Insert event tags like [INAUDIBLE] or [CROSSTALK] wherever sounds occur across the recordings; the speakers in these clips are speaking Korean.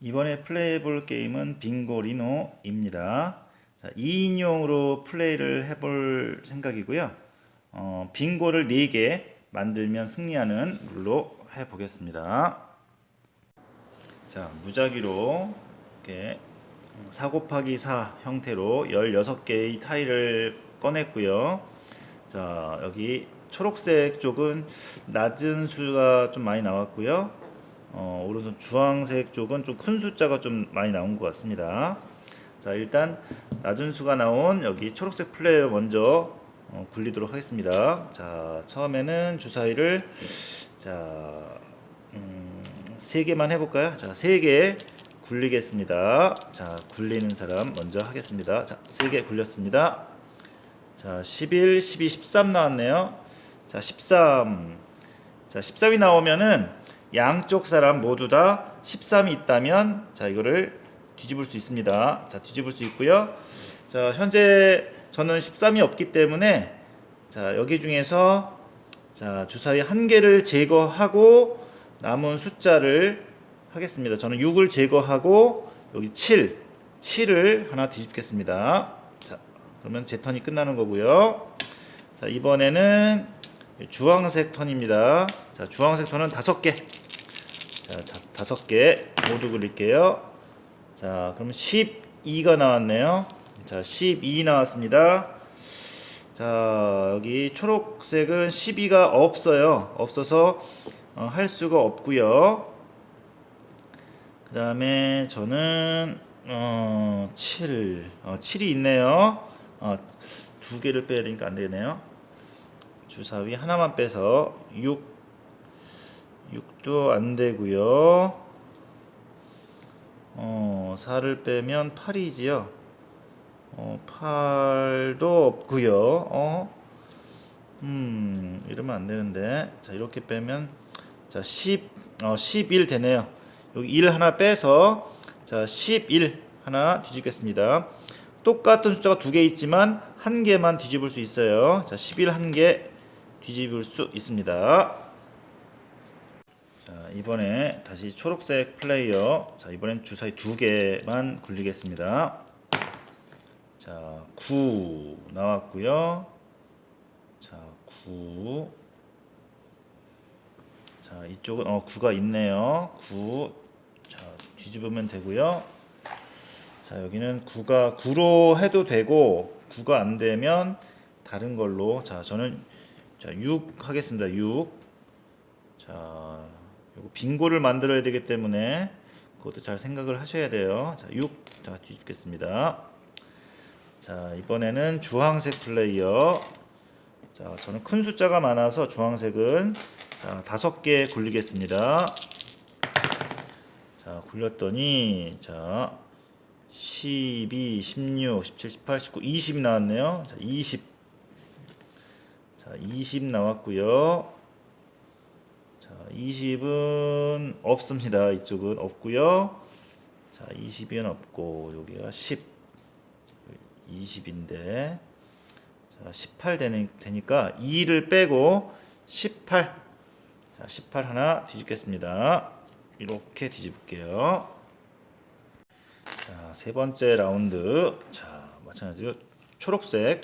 이번에 플레이해볼 게임은 빙고 리노입니다. 자, 2인용으로 플레이를 해볼 생각이고요. 어, 빙고를 4개 만들면 승리하는 룰로 해보겠습니다. 자, 무작위로 이렇게 4 곱하기 4 형태로 16개의 타일을 꺼냈고요. 자, 여기 초록색 쪽은 낮은 수가 좀 많이 나왔고요. 어, 오른손 주황색 쪽은 좀 큰 숫자가 좀 많이 나온 것 같습니다. 자, 일단 낮은 수가 나온 여기 초록색 플레이어 먼저 어, 굴리도록 하겠습니다. 자, 처음에는 주사위를 자, 음, 세 개만 해볼까요? 자, 세개 굴리겠습니다. 자, 굴리는 사람 먼저 하겠습니다. 자, 세 개 굴렸습니다. 자, 11, 12, 13 나왔네요. 자, 13. 자, 13이 나오면은 양쪽 사람 모두 다 13이 있다면 자, 이거를 뒤집을 수 있습니다. 자, 뒤집을 수 있고요. 자, 현재 저는 13이 없기 때문에 자, 여기 중에서 자, 주사위 한 개를 제거하고 남은 숫자를 하겠습니다. 저는 6을 제거하고 여기 7, 7을 하나 뒤집겠습니다. 자, 그러면 제 턴이 끝나는 거고요. 자, 이번에는 주황색 턴입니다. 자, 주황색 턴은 다섯 개. 자, 다- 다섯 개 모두 굴릴게요. 자, 그러면 12가 나왔네요. 자, 12 나왔습니다. 자, 여기 초록색은 12가 없어요. 없어서 어, 할 수가 없고요. 그 다음에 저는 어, 7, 어, 7이 있네요. 어, 두 개를 빼야 되니까 안 되네요. 주사위 하나만 빼서 6, 6도 안 되고요. 어, 4를 빼면 8이지요. 어, 8도 없고요. 어, 음, 이러면 안 되는데. 자, 이렇게 빼면 자, 10, 어, 11 되네요. 여기 1 하나 빼서 자, 11 하나 뒤집겠습니다. 똑같은 숫자가 두 개 있지만 한 개만 뒤집을 수 있어요. 자, 11 한 개 뒤집을 수 있습니다. 자, 이번에 다시 초록색 플레이어. 자, 이번엔 주사위 두 개만 굴리겠습니다. 자, 9 나왔고요. 자, 9. 자, 이쪽은 어 9가 있네요. 9. 자, 뒤집으면 되고요. 자, 여기는 9가 9로 해도 되고 9가 안 되면 다른 걸로. 자, 저는 자, 6 하겠습니다. 6. 자, 요거 빙고를 만들어야 되기 때문에 그것도 잘 생각을 하셔야 돼요. 자, 6. 자, 뒤집겠습니다. 자, 이번에는 주황색 플레이어. 자, 저는 큰 숫자가 많아서 주황색은 자, 다섯 개 굴리겠습니다. 자, 굴렸더니 자, 12, 16, 17, 18, 19, 20 나왔네요. 자, 20. 자, 20 나왔고요. 자, 20은 없습니다. 이쪽은 없고요. 자, 20은 없고 여기가 10. 20인데 자, 18 되니, 되니까 2를 빼고 18. 자, 18 하나 뒤집겠습니다. 이렇게 뒤집을게요. 자, 세 번째 라운드. 자, 마찬가지로 초록색.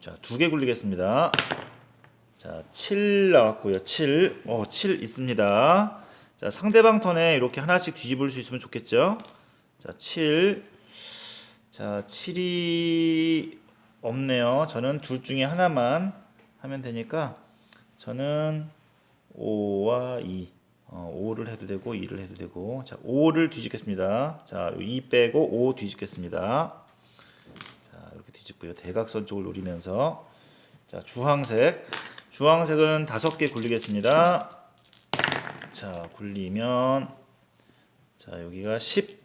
자, 두 개 굴리겠습니다. 자, 7 나왔고요. 7. 어, 7 있습니다. 자, 상대방 턴에 이렇게 하나씩 뒤집을 수 있으면 좋겠죠? 자, 7. 자, 7이 없네요. 저는 둘 중에 하나만 하면 되니까 저는 5와 2. 어, 5를 해도 되고 2를 해도 되고 자, 5를 뒤집겠습니다. 자, 2 빼고 5 뒤집겠습니다. 자, 이렇게 뒤집고요. 대각선 쪽을 노리면서 자, 주황색. 주황색은 다섯 개 굴리겠습니다. 자, 굴리면 자, 여기가 10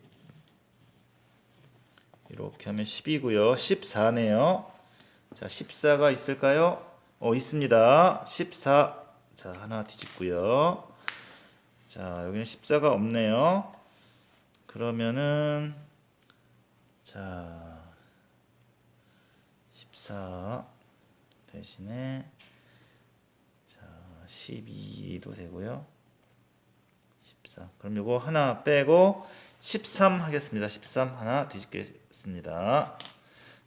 이렇게 하면 10이고요. 14네요. 자, 14가 있을까요? 어, 있습니다. 14. 자, 하나 뒤집고요. 자, 여기는 14가 없네요. 그러면은 자, 자, 14 대신에 자, 12도 되고요. 14. 그럼 요거 하나 빼고 13 하겠습니다. 13 하나 뒤집겠습니다.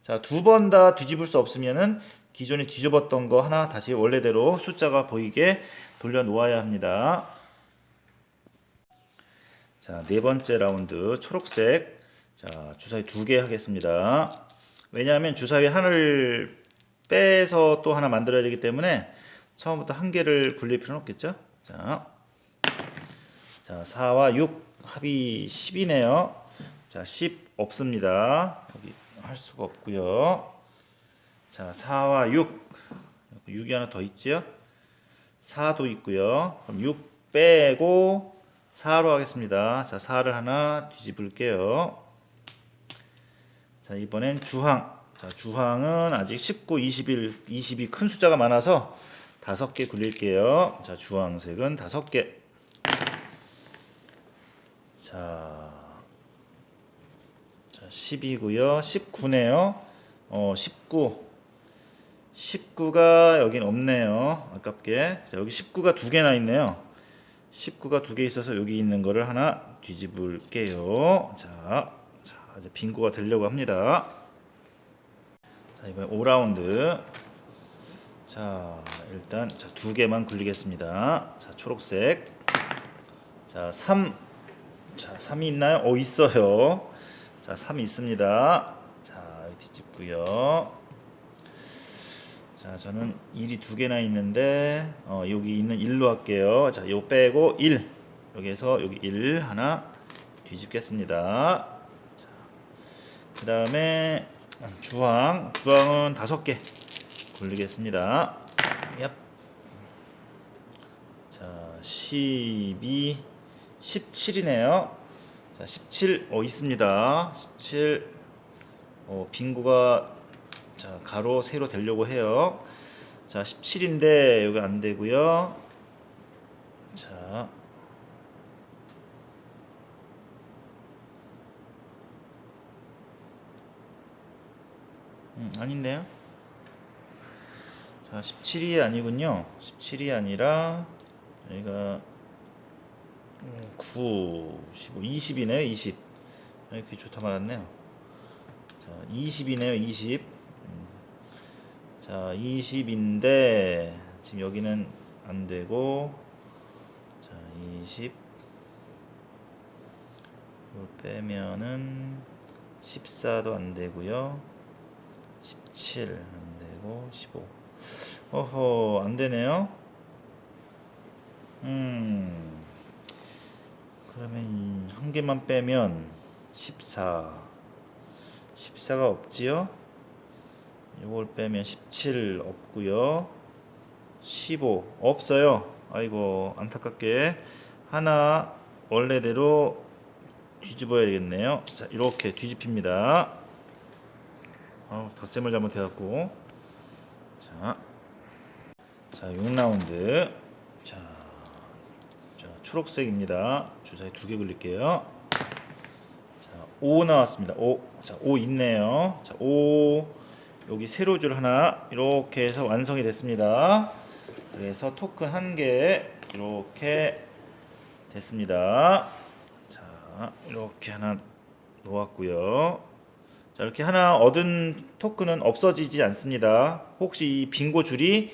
자, 두 번 다 뒤집을 수 없으면은 기존에 뒤집었던 거 하나 다시 원래대로 숫자가 보이게 돌려 놓아야 합니다. 자, 네 번째 라운드 초록색. 자, 주사위 두 개 하겠습니다. 왜냐하면 주사위 하나를 빼서 또 하나 만들어야 되기 때문에 처음부터 한 개를 굴릴 필요는 없겠죠? 자, 자 4와 6 합이 10이네요. 자, 10 없습니다. 여기 할 수가 없고요. 자, 4와 6 6이 하나 더 있지요? 4도 있고요. 그럼 6 빼고 4로 하겠습니다. 자, 4를 하나 뒤집을게요. 자, 이번엔 주항. 자, 주항은 아직 19, 21, 20이 큰 숫자가 많아서 다섯 개 굴릴게요. 자, 주황색은 다섯 개. 자, 자 10이고요. 19네요. 어, 19. 19가 여긴 없네요. 아깝게. 자, 여기 19가 두 개나 있네요. 19가 두 개 있어서 여기 있는 거를 하나 뒤집을게요. 자, 자 이제 빙고가 되려고 합니다. 자, 이번에 5라운드. 자, 일단 자, 두 개만 굴리겠습니다. 자, 초록색. 자, 3. 자, 3이 있나요? 어, 있어요. 자, 3이 있습니다. 자, 뒤집고요. 자, 저는 1이 두 개나 있는데 어, 여기 있는 1로 할게요. 자, 요 빼고 1. 여기에서 여기 1 하나 뒤집겠습니다. 자, 그다음에 주황. 주황은 다섯 개 굴리겠습니다. 얍. 자, 12 17이네요. 자, 17 어, 있습니다. 17 어, 빙고가 자, 가로 세로 되려고 해요. 자, 17인데 여기 안 되고요. 자. 음, 아닌데요? 자, 17이 아니군요. 17이 아니라 여기가 9, 15, 20이네요. 20. 이렇게 좋다 말았네요. 자, 20이네요. 20. 음. 자, 20인데 지금 여기는 안 되고 자, 20 이걸 빼면은 14도 안 되고요. 17 안 되고 15. 어허, 안 되네요. 음. 그러면 한 개만 빼면 14 14가 없지요? 이걸 빼면 17 없고요 15 없어요 아이고 안타깝게 하나 원래대로 뒤집어야 되겠네요 자 이렇게 뒤집힙니다 어, 덧셈을 잘못해갖고 자, 자 6라운드 자 자, 초록색입니다. 주사위 두 개 굴릴게요. 자, 5 나왔습니다. 5. 자, 5 있네요. 자, 5. 여기 세로줄 하나 이렇게 해서 완성이 됐습니다. 그래서 토큰 한 개 이렇게 됐습니다. 자, 이렇게 하나 놓았고요. 자, 이렇게 하나 얻은 토큰은 없어지지 않습니다. 혹시 이 빙고 줄이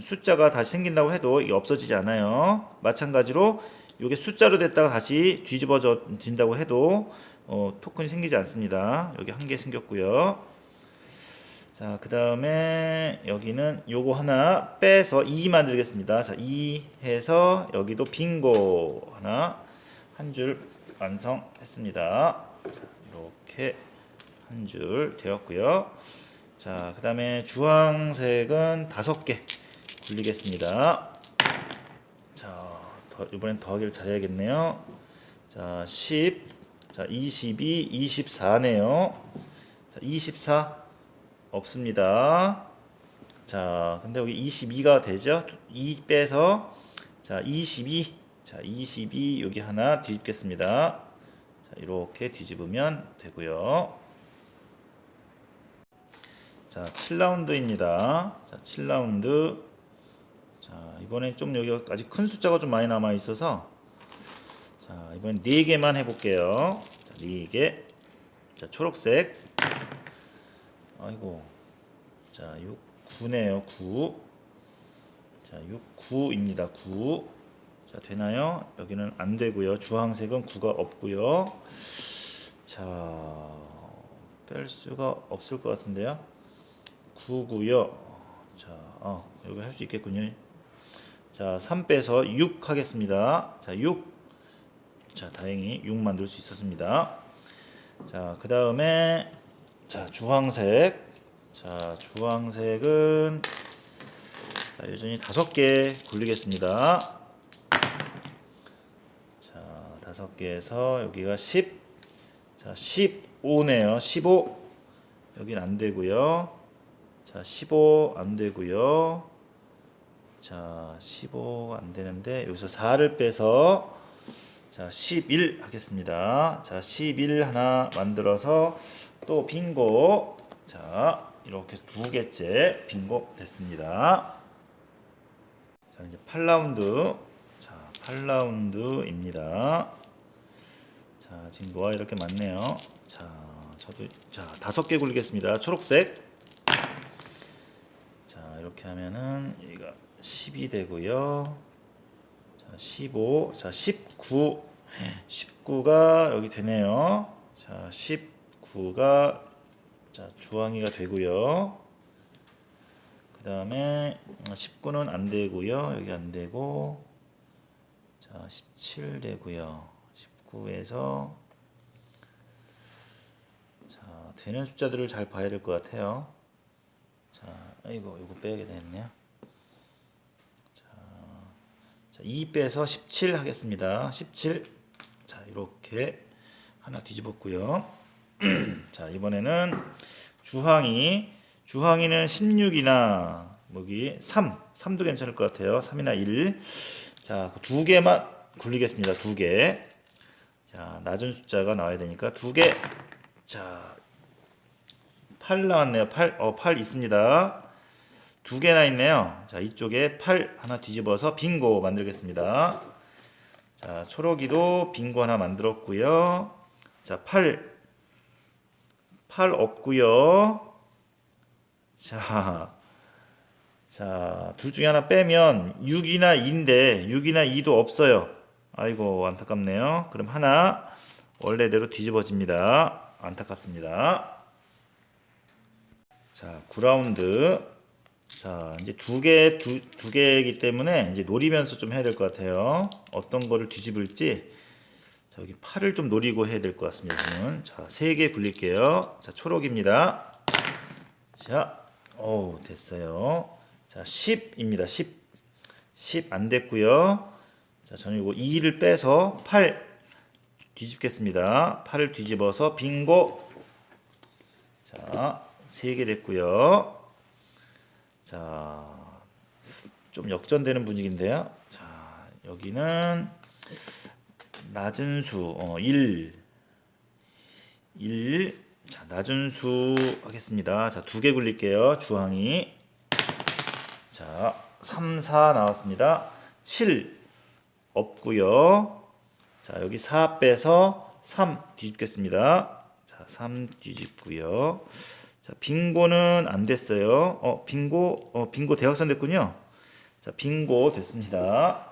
숫자가 다시 생긴다고 해도 없어지지 않아요. 마찬가지로 이게 숫자로 됐다가 다시 뒤집어진다고 해도 어, 토큰이 생기지 않습니다. 여기 한 개 생겼고요. 자, 그 다음에 여기는 요거 하나 빼서 2 만들겠습니다. 자, 2 해서 여기도 빙고 하나 한 줄 완성했습니다. 자, 이렇게 한 줄 되었고요. 자, 그 다음에 주황색은 다섯 개 굴리겠습니다. 자, 더, 이번엔 더하기를 잘해야겠네요. 자, 10, 자, 22, 24네요. 자, 24 없습니다. 자, 근데 여기 22가 되죠? 2 빼서 자, 22. 자, 22 여기 하나 뒤집겠습니다. 자, 이렇게 뒤집으면 되고요. 자, 7라운드입니다. 자, 7라운드. 자, 이번엔 좀 여기 아직 큰 숫자가 좀 많이 남아 있어서 자, 이번엔 4개만 해 볼게요. 자, 4개. 자, 초록색. 아이고. 자, 6 9네요. 9. 자, 6 9입니다. 9. 자, 되나요? 여기는 안 되고요. 주황색은 9가 없고요. 자, 뺄 수가 없을 것 같은데요. 9고요. 자, 어, 여기 할 수 있겠군요. 자, 3 빼서 6 하겠습니다. 자, 6. 자, 다행히 6 만들 수 있었습니다. 자, 그 다음에 자, 주황색. 자, 주황색은 자, 여전히 다섯 개 굴리겠습니다. 자, 다섯 개에서 여기가 10. 자, 15네요. 15. 여긴 안 되고요. 자, 15 안 되고요. 자, 15안 되는데 여기서 4를 빼서 자, 11 하겠습니다. 자, 11 하나 만들어서 또 빙고. 자, 이렇게 두 개째 빙고 됐습니다. 자, 이제 8라운드. 자, 8라운드입니다. 자, 지금 노아 이렇게 많네요. 자, 저도 자, 다섯 개 굴리겠습니다. 초록색. 자, 이렇게 하면은 여기가 10이 되고요. 자, 15. 자, 19. 19가 여기 되네요. 자, 19가 자, 주황이가 되고요. 그 다음에 19는 안 되고요. 여기 안 되고. 자, 17 되고요. 19에서 자, 되는 숫자들을 잘 봐야 될 것 같아요. 자, 아이고, 이거 빼게. 자, 자, 2 빼서 17 하겠습니다. 17. 자, 이렇게 하나 뒤집었고요. [CLEARS THROAT] 자, 이번에는 주황이 주황이는 16이나 여기 3, 3도 괜찮을 것 같아요. 3이나 1. 자, 그두 개만 굴리겠습니다. 두 개. 자, 낮은 숫자가 나와야 되니까 두 개. 자, 8 나왔네요. 8. 어, 8 있습니다. 두 개나 있네요. 자, 이쪽에 8 하나 뒤집어서 빙고 만들겠습니다. 자, 초록이도 빙고 하나 만들었고요. 자, 8 8 없고요. 자, 자, 둘 중에 하나 빼면 6이나 2인데 6이나 2도 없어요. 아이고, 안타깝네요. 그럼 하나 원래대로 뒤집어집니다. 안타깝습니다. 자, 9라운드. 자, 이제 두 개, 두, 두 개이기 때문에 이제 노리면서 좀 해야 될 것 같아요. 어떤 거를 뒤집을지. 자, 여기 팔을 좀 노리고 해야 될 것 같습니다. 지금. 자, 세 개 굴릴게요. 자, 초록입니다. 자, 오, 됐어요. 자, 10입니다. 10. 10 안 됐고요. 자, 저는 이거 2를 빼서 8 뒤집겠습니다. 8을 뒤집어서 빙고. 자, 3개 됐고요. 자, 좀 역전되는 분위기인데요. 자, 여기는 낮은 수, 어, 1. 1. 자, 낮은 수 하겠습니다. 자, 두 개 굴릴게요. 주황이. 자, 3, 4 나왔습니다. 7 없고요. 자, 여기 4 빼서 3 뒤집겠습니다. 자, 3 뒤집고요. 자, 빙고는 안 됐어요. 어, 빙고, 어, 빙고 대각선 됐군요. 자, 빙고 됐습니다.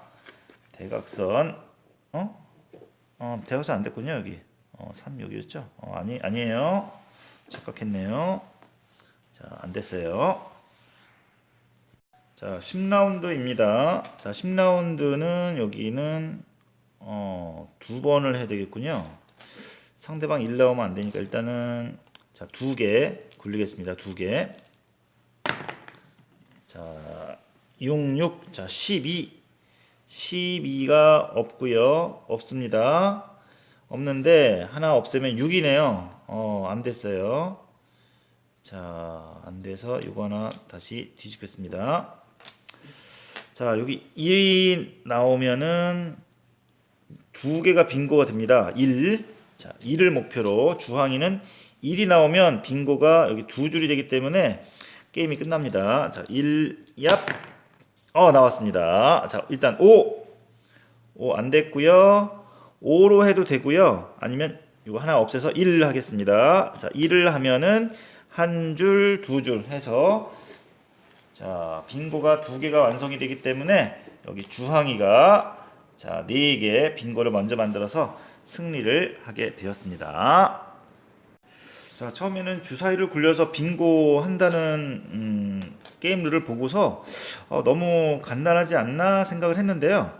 대각선. 어? 어, 대각선 안 됐군요, 여기. 어, 3 여기였죠? 어, 아니, 아니에요. 착각했네요. 자, 안 됐어요. 자, 10라운드입니다. 자, 10라운드는 여기는 어, 두 번을 해야 되겠군요. 상대방 1 나오면 안 되니까 일단은 자, 두 개 굴리겠습니다. 두 개. 자, 6, 6. 자, 12. 12가 없고요. 없습니다. 없는데 하나 없으면 6이네요. 어, 안 됐어요. 자, 안 돼서 이거 하나 다시 뒤집겠습니다. 자, 여기 1이 나오면은 두 개가 빈고가 됩니다. 1. 자, 1을 목표로 주황이는 1이 나오면 빙고가 여기 두 줄이 되기 때문에 게임이 끝납니다. 자, 1, 얍. 어, 나왔습니다. 자, 일단 5. 5 안 됐고요. 5로 해도 되고요. 아니면 이거 하나 없애서 1 하겠습니다. 자, 1을 하면은 한 줄, 두 줄 해서 자, 빙고가 두 개가 완성이 되기 때문에 여기 주황이가 자, 네개 빙고를 먼저 만들어서 승리를 하게 되었습니다. 자, 처음에는 주사위를 굴려서 빙고 한다는 음, 게임 룰을 보고서 어, 너무 간단하지 않나 생각을 했는데요.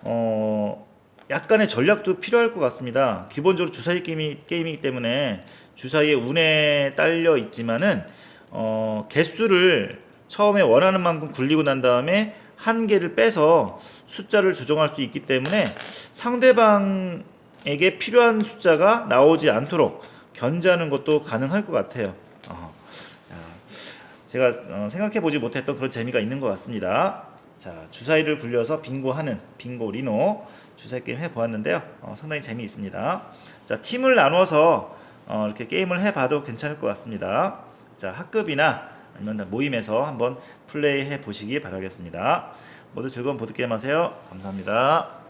어, 약간의 전략도 필요할 것 같습니다. 기본적으로 주사위 게임이, 게임이기 때문에 주사위에 운에 딸려 있지만은 어, 개수를 처음에 원하는 만큼 굴리고 난 다음에 한 개를 빼서 숫자를 조정할 수 있기 때문에 상대방에게 필요한 숫자가 나오지 않도록 견제하는 것도 가능할 것 같아요. 어, 야, 제가 어, 생각해 보지 못했던 그런 재미가 있는 것 같습니다. 자, 주사위를 굴려서 빙고하는 빙고 리노 주사위 게임 해 보았는데요. 어, 상당히 재미있습니다. 자, 팀을 나눠서 어, 이렇게 게임을 해봐도 괜찮을 것 같습니다. 자, 학급이나 아니면 모임에서 한번 플레이해 보시기 바라겠습니다. 모두 즐거운 보드게임 하세요. 감사합니다.